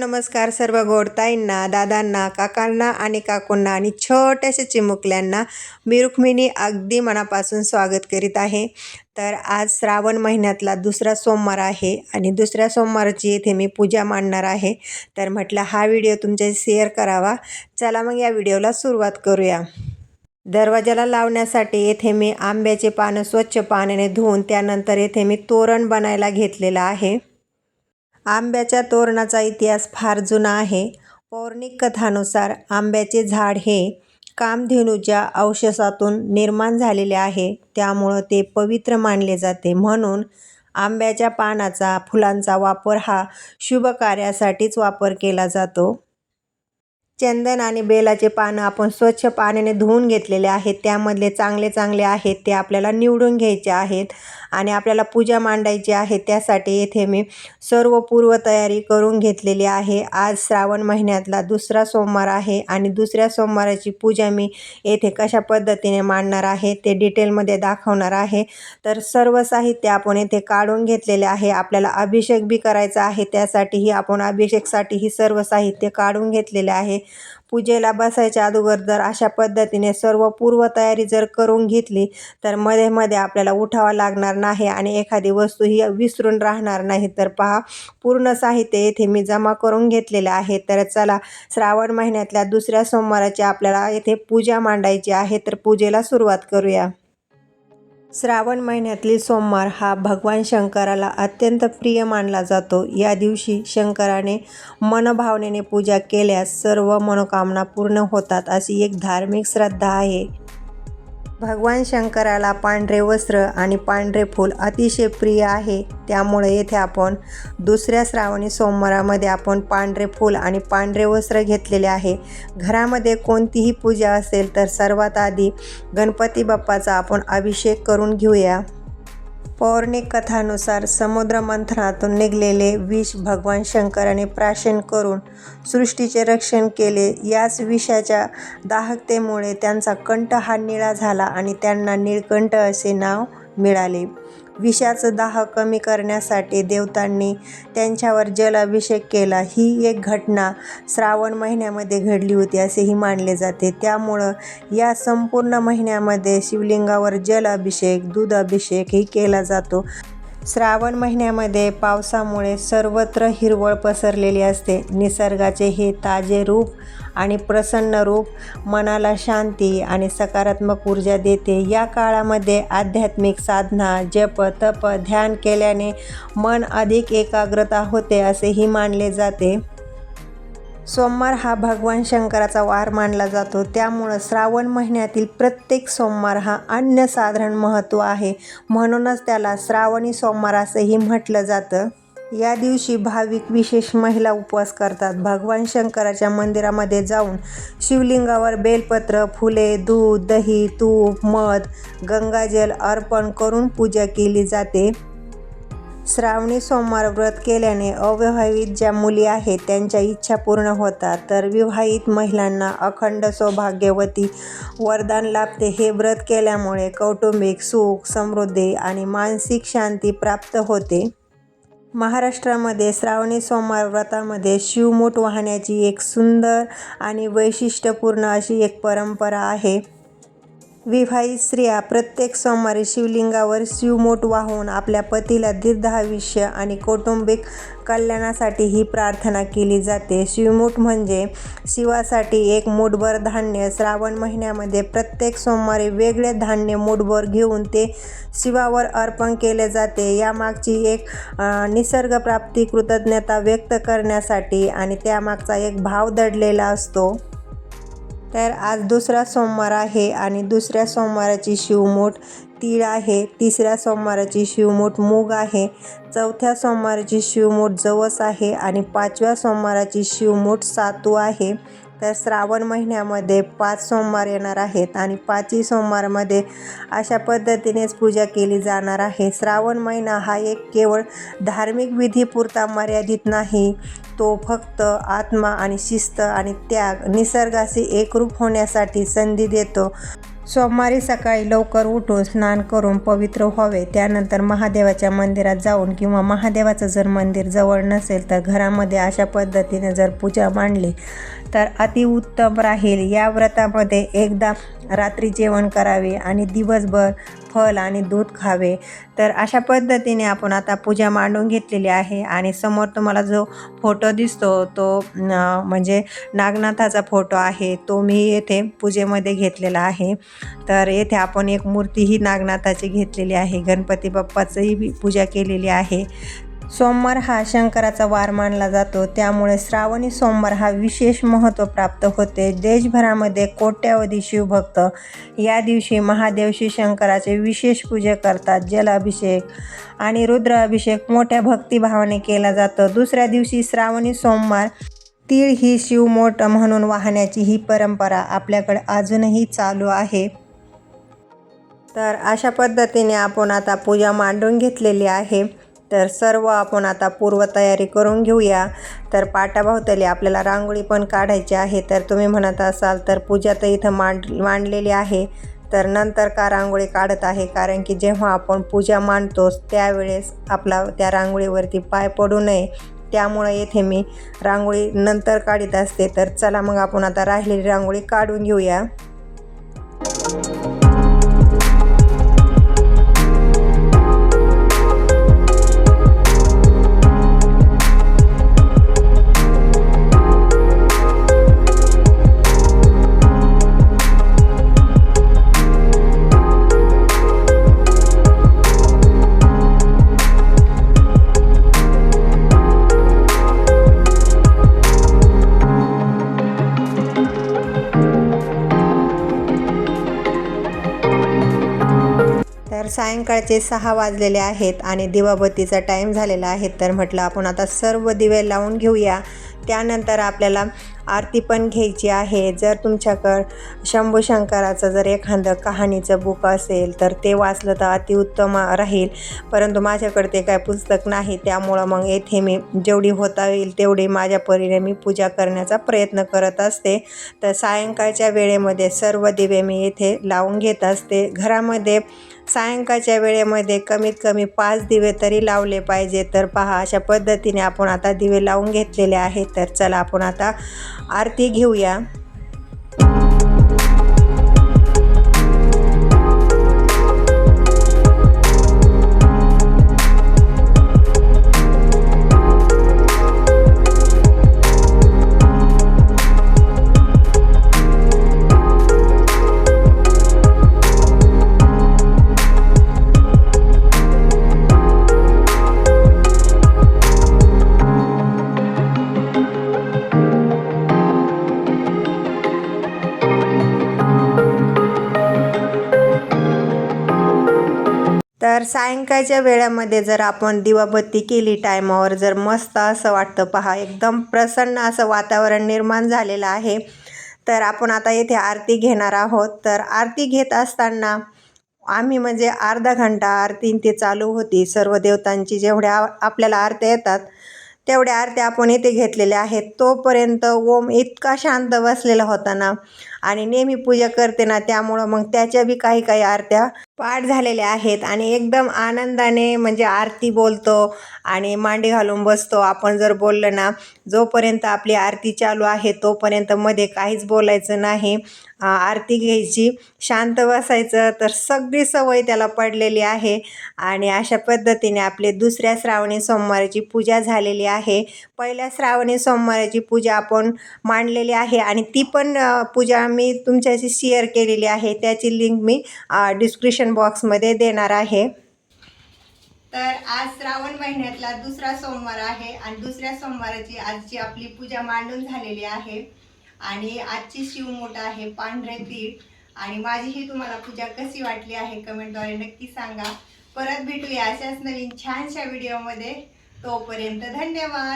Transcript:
नमस्कार सर्व गोडताईंना दादांना काकांना आणि काकूंना आणि छोट्याशा चिमुकल्यांना मी रुक्मिणी अगदी मनापासून स्वागत करीत आहे. तर आज श्रावण महिन्यातला दुसरा सोमवार आहे आणि दुसऱ्या सोमवारची येथे मी पूजा मांडणार आहे. तर म्हटलं हा व्हिडिओ तुमच्याशी शेअर करावा. चला मग या व्हिडिओला सुरुवात करूया. दरवाजाला लावण्यासाठी येथे मी आंब्याचे पानं स्वच्छ पाण्याने धुवून त्यानंतर येथे मी तोरण बनायला घेतलेलं आहे. आंब्याच्या तोरणाचा इतिहास फार जुना आहे. पौराणिक कथानुसार आंब्याचे झाड हे कामधेनूच्या अवशेषातून निर्माण झालेले आहे. त्यामुळं ते पवित्र मानले जाते. म्हणून आंब्याच्या पानाचा फुलांचा वापर हा शुभ कार्यासाठीच वापर केला जातो. चंदन आणि बेलाचे पानं आपण स्वच्छ पाण्याने धुवून घेतलेले आहेत. त्यामधले चांगले चांगले आहेत ते आपल्याला निवडून घ्यायचे आहेत आणि आपल्याला पूजा मांडायची आहे. त्यासाठी येथे मी सर्व पूर्वतयारी करून घेतलेली आहे. आज श्रावण महिन्यातला दुसरा सोमवार आहे आणि दुसऱ्या सोमवाराची पूजा मी येथे कशा पद्धतीने मांडणार आहे ते डिटेलमध्ये दाखवणार आहे. तर सर्व साहित्य आपण येथे काढून घेतलेले आहे. आपल्याला अभिषेक बी करायचा आहे. त्यासाठीही आपण अभिषेकसाठीही सर्व साहित्य काढून घेतलेले आहे. पूजेला बसायच्या अगोदर जर अशा पद्धतीने सर्व पूर्वतयारी जर करून घेतली तर मध्ये मध्ये आपल्याला उठावं लागणार नाही आणि एखादी वस्तू ही विसरून राहणार नाही. तर पहा पूर्ण साहित्य येथे मी जमा करून घेतलेले आहे. तर चला श्रावण महिन्यातल्या दुसऱ्या सोमवाराची आपल्याला येथे पूजा मांडायची आहे. तर पूजेला सुरुवात करूया. श्रावण महिन्यातील सोमवार हा भगवान शंकराला अत्यंत प्रिय मानला जातो. या दिवशी शंकराने मनभावनेने पूजा केल्यास सर्व मनोकामना पूर्ण होतात अशी एक धार्मिक श्रद्धा आहे. भगवान शंकराला पांढरे वस्त्र आणि पांढरे फूल अतिशय प्रिय आहे. त्यामुळे येथे आपण दुसऱ्या श्रावणी सोमवारामध्ये आपण पांढरे फूल आणि पांढरे वस्त्र घेतलेले आहे. घरामध्ये कोणतीही पूजा असेल तर सर्वात आधी गणपती बाप्पाचा आपण अभिषेक करून घेऊया. पौराणिक कथानुसार समुद्र मंथनातून निघलेले विष भगवान शंकराने प्राशन करून सृष्टीचे रक्षण केले. याच विषाच्या दाहकतेमुळे त्यांचा कंठ हा निळा झाला आणि त्यांना निळकंठ असे नाव मिळाले. विषाचं दाह कमी करण्यासाठी देवतांनी त्यांच्यावर जल अभिषेक केला. ही एक घटना श्रावण महिन्यामध्ये घडली होती असेही मानले जाते. त्यामुळं या संपूर्ण महिन्यामध्ये शिवलिंगावर जल अभिषेक दूध अभिषेकही केला जातो. श्रावण महिन्यामध्ये पावसामुळे सर्वत्र हिरवळ पसरलेली असते. निसर्गाचे हे ताजे रूप आणि प्रसन्न रूप मनाला शांती आणि सकारात्मक ऊर्जा देते. या काळामध्ये आध्यात्मिक साधना जप तप ध्यान केल्याने मन अधिक एकाग्रता होते असेही मानले जाते. सोमवार हा भगवान शंकराचा वार मानला जातो. त्यामुळं श्रावण महिन्यातील प्रत्येक सोमवार हा अन्यसाधारण महत्त्व आहे. म्हणूनच त्याला श्रावणी सोमवार असंही म्हटलं जातं. या दिवशी भाविक विशेष महिला उपवास करतात. भगवान शंकराच्या मंदिरामध्ये जाऊन शिवलिंगावर बेलपत्र फुले दूध दही तूप मध गंगाजल अर्पण करून पूजा केली जाते. श्रावणी सोमवार व्रत केल्याने अविवाहित ज्या मुली आहेत त्यांच्या इच्छा पूर्ण होतात. तर विवाहित महिलांना अखंड सौभाग्यवती वरदान लाभते. हे व्रत केल्यामुळे कौटुंबिक सुख समृद्धी आणि मानसिक शांती प्राप्त होते. महाराष्ट्रामध्ये श्रावणी सोमवार व्रतामध्ये शिवमूठ वाहण्याची एक सुंदर आणि वैशिष्ट्यपूर्ण अशी एक परंपरा आहे. विवाहित स्त्रिया प्रत्येक सोमवारी शिवलिंगावर शिवमूठ वाहून आपल्या पतीला दीर्घायुष्य आणि कौटुंबिक कल्याणासाठी ही प्रार्थना केली जाते. शिवमूठ म्हणजे शिवासाठी एक मूठभर धान्य. श्रावण महिन्यामध्ये प्रत्येक सोमवारी वेगळे धान्य मूठभर घेऊन ते शिवावर अर्पण केले जाते. यामागची एक निसर्गप्राप्ती कृतज्ञता व्यक्त करण्यासाठी आणि त्यामागचा एक भाव दडलेला असतो. तर आज दुसरा सोमवार आहे आणि दुसऱ्या सोमवाराची शिवमूठ तीळ आहे. तिसऱ्या सोमवाराची शिवमूठ मूग आहे. चौथ्या सोमवाराची शिवमूठ जवस आहे आणि पाचव्या सोमवाराची शिवमूठ सातू आहे. तर श्रावण महिन्यामध्ये पाच सोमवार येणार आहेत आणि पाचही सोमवारमध्ये अशा पद्धतीनेच पूजा केली जाणार आहे. श्रावण महिना हा एक केवळ धार्मिक विधीपुरता मर्यादित नाही तो फक्त आत्मा आणि शिस्त आणि त्याग निसर्गाशी एकरूप होण्यासाठी संधी देतो. सोमवारी सकाळी लवकर उठून स्नान करून पवित्र व्हावे. त्यानंतर महादेवाच्या मंदिरात जाऊन किंवा महादेवाचं जर मंदिर जवळ नसेल तर घरामध्ये अशा पद्धतीने जर पूजा मांडली तर अतिउत्तम राहील. या व्रतामध्ये एकदा रात्री जेवण करावे आणि दिवसभर फल आणि दूध खावे. तर अशा पद्धतीने आपण आता पूजा मांडून घेतलेली आहे आणि समोर तुम्हाला जो फोटो दिसतो तो म्हणजे नागनाथाचा फोटो आहे तो मी येथे पूजेमध्ये घेतलेला आहे. तर येथे आपण एक मूर्तीही नागनाथाची घेतलेली आहे. गणपती बाप्पाचंही बी पूजा केलेली आहे. सोमवार हा शंकराचा वार मानला जातो. त्यामुळे श्रावणी सोमवार हा विशेष महत्त्व प्राप्त होते. देशभरामध्ये कोट्यावधी शिवभक्त या दिवशी महादेवशी शंकराचे विशेष पूजा करतात. जलाभिषेक आणि रुद्र अभिषेक मोठ्या भक्तिभावाने केला जातो. दुसऱ्या दिवशी श्रावणी सोमवार तीळ ही शिवमोट म्हणून वाहण्याची ही परंपरा आपल्याकडे अजूनही चालू आहे. तर अशा पद्धतीने आपण आता पूजा मांडून घेतलेली आहे. तर सर्व आपण आता पूर्वतयारी करून घेऊया. तर पाटाभोवताली आपल्याला रांगोळी पण काढायची आहे. तर तुम्ही म्हणत असाल तर पूजा तर इथं मांड मांडलेली आहे. तर नंतर का रांगोळी काढत आहे? कारण की जेव्हा आपण पूजा मांडतोच त्यावेळेस आपला त्या रांगोळीवरती पाय पडू नये. त्यामुळे येथे मी रांगोळी नंतर काढीत असते. तर चला मग आपण आता राहिलेली रांगोळी काढून घेऊया. सायंकाळचे सहा वाजलेले आहेत आणि दिवाबत्तीचा टाईम झालेला आहे. तर म्हटलं आपण आता सर्व दिवे लावून घेऊया. त्यानंतर आपल्याला आरती पण घ्यायची आहे. जर तुमच्याकडं शंभू शंकराचं जर एखादं कहाणीचं बुक असेल तर ते वाचलं तर अतिउत्तम राहील. परंतु माझ्याकडे ते काय पुस्तक नाही. त्यामुळं मग येथे मी जेवढी होता येईल तेवढी माझ्या परीने मी पूजा करण्याचा प्रयत्न करत असते. तर सायंकाळच्या वेळेमध्ये सर्व दिवे मी येथे लावून घेत असते. घरामध्ये सायंकाळच्या वेळेमध्ये कमीत कमी पाच दिवे तरी लावले पाहिजे. तर पहा अशा पद्धतीने आपण आता दिवे लावून घेतलेले आहेत. तर चला आपण आता आरती घेऊया. तर सायंकाळच्या वेळामध्ये जर आपण दिवाबत्ती केली टायमावर जर मस्त असं वाटतं पहा एकदम प्रसन्न असं वातावरण निर्माण झालेलं आहे. तर आपण आता येथे आरती घेणार आहोत. तर आरती घेत असताना आम्ही म्हणजे अर्धा घंटा आरती ते चालू होती. सर्व देवतांची जेवढ्या आपल्याला आरत्या येतात तेवढ्या आरत्या आपण इथे घेतलेल्या आहेत. तोपर्यंत ओम इतका शांत बसलेला होता ना. आणि नेहमी पूजा करते ना त्यामुळं मग त्याच्या बी काही काही आरत्या पाठ झालेल्या आहेत. आणि एकदम आनंदाने म्हणजे आरती बोलतो आणि मांडी घालून बसतो. आपण जर बोललं ना जोपर्यंत आपली आरती चालू आहे तोपर्यंत मध्ये काहीच बोलायचं नाही. आरती घ्यायची शांत बसायचं तर सगळी सवय त्याला पडलेली आहे. आणि अशा पद्धतीने आपले दुसऱ्या श्रावणी सोमवाराची पूजा झालेली आहे. पहिल्या श्रावणी सोमवाराची पूजा आपण मांडलेली आहे आणि ती पण पूजा मी तुमच्याशी शेअर केलेली आहे. त्याची लिंक मी डिस्क्रिप्शन बॉक्समध्ये देणार आहे. तर आज श्रावण महिन्यातला दुसरा सोमवार आहे आणि दुसऱ्या सोमवाराची आजची आपली पूजा मांडून झालेली आहे. आणि आजची शिवमोठ आहे पांढरे तीळ. आणि माझी ही तुम्हाला पूजा कशी वाटली आहे कमेंटद्वारे नक्की सांगा. परत भेटूया अशाच नवीन छानशा व्हिडिओमध्ये तोपर्यंत धन्यवाद.